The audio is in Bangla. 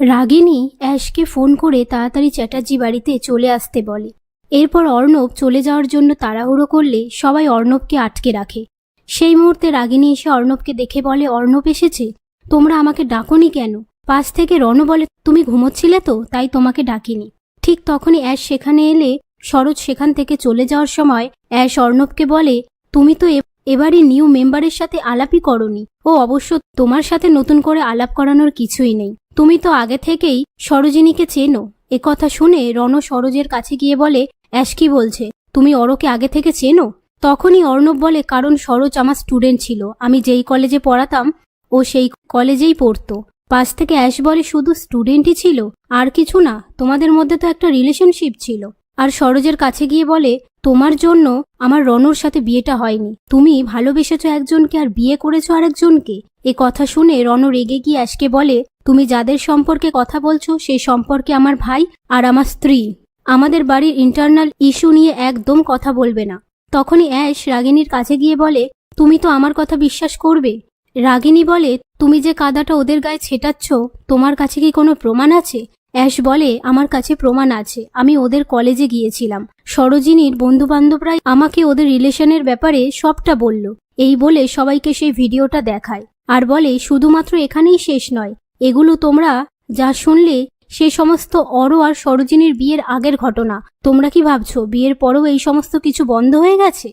রাগিনী অ্যাশকে ফোন করে তাড়াতাড়ি চ্যাটার্জি বাড়িতে চলে আসতে বলে। এরপর অর্ণব চলে যাওয়ার জন্য তাড়াহুড়ো করলে সবাই অর্ণবকে আটকে রাখে। সেই মুহূর্তে রাগিনী এসে অর্ণবকে দেখে বলে, অর্ণব এসেছে? তোমরা আমাকে ডাকোনি কেন? পাশ থেকে রণ বলে, তুমি ঘুমোচ্ছিলে তো, তাই তোমাকে ডাকিনি। ঠিক তখনই অ্যাশ সেখানে এলে সরোজ সেখান থেকে চলে যাওয়ার সময় অ্যাশ অর্ণবকে বলে, তুমি তো এ- এবারে নিউ মেম্বারের সাথে আলাপই করনি। ও অবশ্য তোমার সাথে নতুন করে আলাপ করানোর কিছুই নেই। তুমি তো আগে থেকেই সরোজিনীকে চেনো। এ কথা শুনে রণ সরোজের কাছে গিয়ে বলে, অ্যাশ কি বলছে? তুমি অরকে আগে থেকে চেনো? তখনই অর্ণব বলে, কারণ সরোজ আমার স্টুডেন্ট ছিল। আমি যেই কলেজে পড়াতাম, ও সেই কলেজেই পড়তো। পাশ থেকে অ্যাশ বলে, শুধু স্টুডেন্টই ছিল? আর কিছু না। তোমাদের মধ্যে তো একটা রিলেশনশিপ ছিল। আর সরোজের কাছে গিয়ে বলে, তোমার জন্য আমার রনর সাথে বিয়েটা হয়নি। তুমি ভালোবেসেছো একজনকে আর বিয়ে করেছ আরেকজনকে। এ কথা শুনে রণ রেগে গিয়ে অ্যাশকে বলে তুমি যাদের সম্পর্কে কথা বলছো, সেই সম্পর্কে আমার ভাই আর আমার স্ত্রী। আমাদের বাড়ির ইন্টারনাল ইস্যু নিয়ে একদম কথা বলবে না। তখনই অ্যাশ রাগিনীর কাছে গিয়ে বলে, তুমি তো আমার কথা বিশ্বাস করবে? রাগিনী বলে, তুমি যে কাদাটা ওদের গায়ে ছেটাচ্ছ, তোমার কাছে কি কোনো প্রমাণ আছে? অ্যাশ বলে, আমার কাছে প্রমাণ আছে। আমি ওদের কলেজে গিয়েছিলাম। সরোজিনীর বন্ধু বান্ধবরাই আমাকে ওদের রিলেশনের ব্যাপারে সবটা বলল। এই বলে সবাইকে সেই ভিডিওটা দেখায়। আর বলে, শুধুমাত্র এখানেই শেষ নয়। এগুলো তোমরা যা শুনলে, সে সমস্ত অর আর সরোজিনীর বিয়ের আগের ঘটনা। তোমরা কি ভাবছ, বিয়ের পরেও এই সমস্ত কিছু বন্ধ হয়ে গেছে?